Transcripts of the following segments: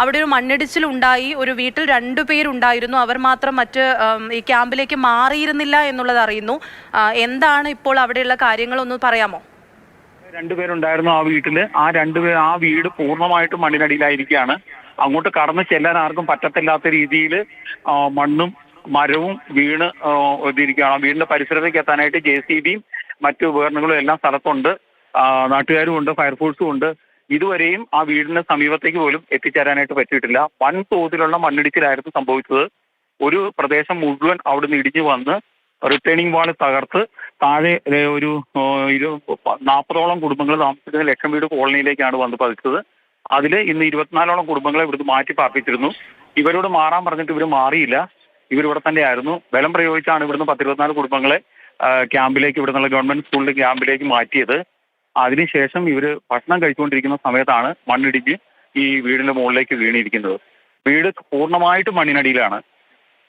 അവിടെ ഒരു മണ്ണിടിച്ചിൽ ഉണ്ടായി ഒരു വീട്ടിൽ രണ്ടു പേരുണ്ടായിരുന്നു. അവർ മാത്രം മറ്റ് ഈ ക്യാമ്പിലേക്ക് മാറിയിരുന്നില്ല എന്നുള്ളത് അറിയുന്നു. എന്താണ് ഇപ്പോൾ അവിടെയുള്ള കാര്യങ്ങളൊന്ന് പറയാമോ? രണ്ടുപേരുണ്ടായിരുന്നു ആ വീട്ടിൽ. ആ രണ്ടുപേർ ആ വീട് പൂർണമായിട്ടും മണ്ണിനടിയിലായിരിക്കുകയാണ്. അങ്ങോട്ട് കടന്നു ചെല്ലാൻ ആർക്കും പറ്റത്തില്ലാത്ത രീതിയിൽ മണ്ണും മരവും വീണ് ആ വീടിന്റെ പരിസരത്തേക്ക് എത്താനായിട്ട് ജെ സി ബിയും മറ്റു ഉപകരണങ്ങളും എല്ലാം സ്ഥലത്തുണ്ട്. നാട്ടുകാരും ഉണ്ട് ഫയർഫോഴ്സും ഉണ്ട്. ഇതുവരെയും ആ വീടിന് സമീപത്തേക്ക് പോലും എത്തിച്ചേരാനായിട്ട് പറ്റിയിട്ടില്ല. വൻ തോതിലുള്ള മണ്ണിടിച്ചിലായിരുന്നു സംഭവിച്ചത്. ഒരു പ്രദേശം മുഴുവൻ അവിടുന്ന് ഇടിഞ്ഞു വന്ന് റിട്ടേണിംഗ് വാൾ തകർത്ത് താഴെ ഒരു നാൽപ്പതോളം കുടുംബങ്ങൾ താമസിക്കുന്ന ലക്ഷം വീട് കോളനിയിലേക്കാണ് വന്ന് പതിച്ചത്. അതിൽ ഇന്ന് ഇരുപത്തിനാലോളം കുടുംബങ്ങളെ ഇവിടുന്ന് മാറ്റി പാർപ്പിച്ചിരുന്നു. ഇവരോട് മാറാൻ പറഞ്ഞിട്ട് ഇവർ മാറിയില്ല. ഇവരിവിടെ തന്നെയായിരുന്നു. ബലം പ്രയോഗിച്ചാണ് ഇവിടുന്ന് പത്തിരുപത്തിനാല് കുടുംബങ്ങളെ ക്യാമ്പിലേക്ക് ഇവിടെ നിന്നുള്ള ഗവൺമെന്റ് സ്കൂളിന്റെ ക്യാമ്പിലേക്ക് മാറ്റിയത്. അതിനുശേഷം ഇവർ ഭക്ഷണം കഴിച്ചുകൊണ്ടിരിക്കുന്ന സമയത്താണ് മണ്ണിടിഞ്ഞ് ഈ വീടിന്റെ മുകളിലേക്ക് വീണിരിക്കുന്നത്. വീട് പൂർണമായിട്ടും മണ്ണിനടിയിലാണ്.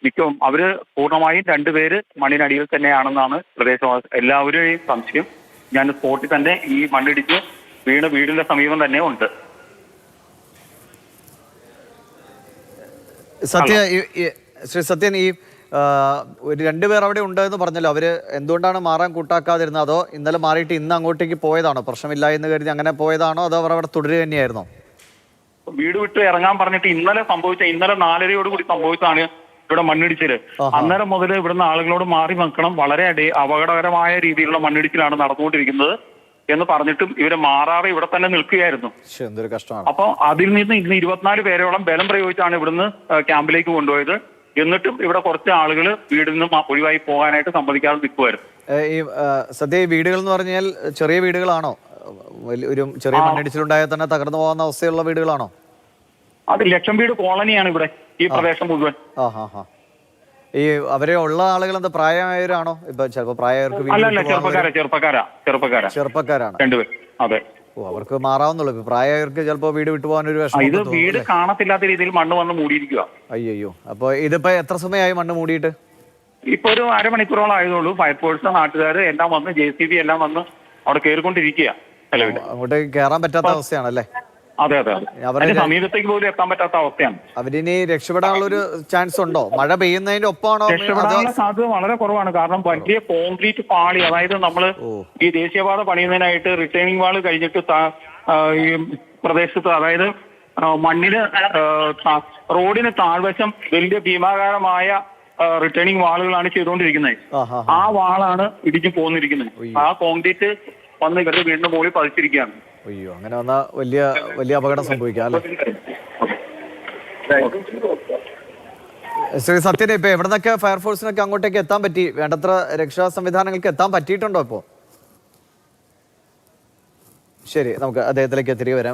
മിക്കവും അവർ പൂർണമായും രണ്ടുപേര് മണ്ണിനടിയിൽ തന്നെയാണെന്നാണ് പ്രദേശവാസി എല്ലാവരുടെയും സംശയം. ഞാൻ സ്പോട്ടിൽ തന്നെ ഈ മണ്ണിടിച്ച് വീണ് വീടിന്റെ സമീപം തന്നെ ഉണ്ട്. സത്യ ശ്രീ സത്യൻ ഈ ഒരു രണ്ടുപേർ അവിടെ ഉണ്ട് എന്ന് പറഞ്ഞല്ലോ. അവർ എന്തുകൊണ്ടാണ് മാറാൻ കൂട്ടാക്കാതിരുന്നത്? അതോ ഇന്നലെ മാറിയിട്ട് ഇന്ന് അങ്ങോട്ടേക്ക് പോയതാണോ? പ്രശ്നമില്ല എന്ന് കരുതി അങ്ങനെ പോയതാണോ? അതോ അവർ അവിടെ തുടരുക തന്നെയായിരുന്നോ? വീട് വിട്ട് ഇറങ്ങാൻ പറഞ്ഞിട്ട് ഇന്നലെ സംഭവിച്ച ഇന്നലെ നാലരയോട് കൂടി സംഭവിച്ചതാണ് ഇവിടെ മണ്ണിടിച്ചിൽ. അന്നേരം മുതൽ ഇവിടുന്ന് ആളുകളോട് മാറി നിൽക്കണം. വളരെ അടി- അപകടകരമായ രീതിയിലുള്ള മണ്ണിടിച്ചിലാണ് നടന്നുകൊണ്ടിരിക്കുന്നത് എന്ന് പറഞ്ഞിട്ടും ഇവർ മാറാതെ ഇവിടെ തന്നെ നിൽക്കുകയായിരുന്നു. അപ്പൊ അതിൽ നിന്ന് ഇന്ന് ഇരുപത്തിനാല് പേരോളം ബലം പ്രയോഗിച്ചാണ് ഇവിടുന്ന് ക്യാമ്പിലേക്ക് കൊണ്ടുപോയത്. എന്നിട്ടും ഇവിടെ കുറച്ച് ആളുകൾ വീടിൽ നിന്നും ഒഴിവായി പോകാനായിട്ട് സമ്മതിക്കാതെ നിൽക്കുമായിരുന്നു ഈ സദ്യ വീടുകൾ എന്ന് പറഞ്ഞാൽ ചെറിയ വീടുകളാണോ? വലിയ ഒരു ചെറിയ മണ്ണിടിച്ചിലുണ്ടായാൽ തന്നെ തകർന്നു പോകുന്ന അവസ്ഥയുള്ള വീടുകളാണോ? അത് ലക്ഷം വീട് കോളനിയാണ് ഇവിടെ ഈ പ്രദേശം മുഴുവൻ. ഈ അവരെ ഉള്ള ആളുകൾ എന്താ പ്രായമായവരാണോ? ഇപ്പൊ ചിലപ്പോ പ്രായവർക്ക് ചെറുപ്പക്കാരാ ചെറുപ്പക്കാരാ ചെറുപ്പക്കാരാണ്. രണ്ടുപേർ അതെ. ഓ അവർക്ക് മാറാവുന്നുള്ളൂ. ഇപ്പൊ പ്രായമായവർക്ക് ചിലപ്പോ വീട് വിട്ടു പോകാൻ ഒരു ആ, ഇത് വീട്? കാണത്തില്ലാത്ത രീതിയിൽ മണ്ണ് വന്ന് മൂടിയിരിക്കുക അയ്യോ അപ്പൊ ഇതിപ്പോ എത്ര സമയമായി മണ്ണ് മൂടിയിട്ട്? ഇപ്പൊ ഒരു അരമണിക്കൂറോളം ആയതുള്ളൂ. ഫയർഫോഴ്സ് നാട്ടുകാർ എല്ലാം വന്ന് ജെ സി ബി എല്ലാം വന്ന് അവിടെ കയറിക്കൊണ്ടിരിക്കുക നിലവിൽ അങ്ങോട്ട് കയറാൻ പറ്റാത്ത അവസ്ഥയാണല്ലേ? അതെ അതെ അവരുടെ അവരെ സമീപത്തേക്ക് പോലും എത്താൻ പറ്റാത്ത അവസ്ഥയാണ്. അവരിനി രക്ഷപ്പെടാനുള്ള ഒരു ചാൻസ് ഉണ്ടോ? മഴ പെയ്യുന്നതിന്റെ ഒപ്പമാണോ രക്ഷപ്പെടാനുള്ള സാധ്യത വളരെ കുറവാണ്. കാരണം വലിയ കോൺക്രീറ്റ് പാളി അതായത് നമ്മൾ ഈ ദേശീയപാത പണിയുന്നതിനായിട്ട് റിട്ടേണിംഗ് വാൾ കഴിഞ്ഞിട്ട് ഈ പ്രദേശത്ത് അതായത് മണ്ണിന് റോഡിന് താഴ്വശം വലിയ ഭീമാകാരമായ റിട്ടേണിംഗ് വാളുകളാണ് ചെയ്തുകൊണ്ടിരിക്കുന്നത്. ആ ആ വാളാണ് ഇടിഞ്ഞു പോന്നിരിക്കുന്നത്. ആ കോൺക്രീറ്റ് വന്ന് ഇവരുടെ വീടിന്റെ മുകളിൽ പതിച്ചിരിക്കുകയാണ്. അയ്യോ അങ്ങനെ വന്നാ വലിയ വലിയ അപകടം സംഭവിക്കാം അല്ലേ? ശ്രീ സത്യനെ ഇപ്പൊ എവിടുന്നൊക്കെ ഫയർഫോഴ്സിനൊക്കെ അങ്ങോട്ടേക്ക് എത്താൻ പറ്റി? വേണ്ടത്ര രക്ഷാ സംവിധാനങ്ങൾക്ക് എത്താൻ പറ്റിയിട്ടുണ്ടോ ഇപ്പോ? ശരി നമുക്ക് അദ്ദേഹത്തിലേക്ക് തിരികെ വരാം.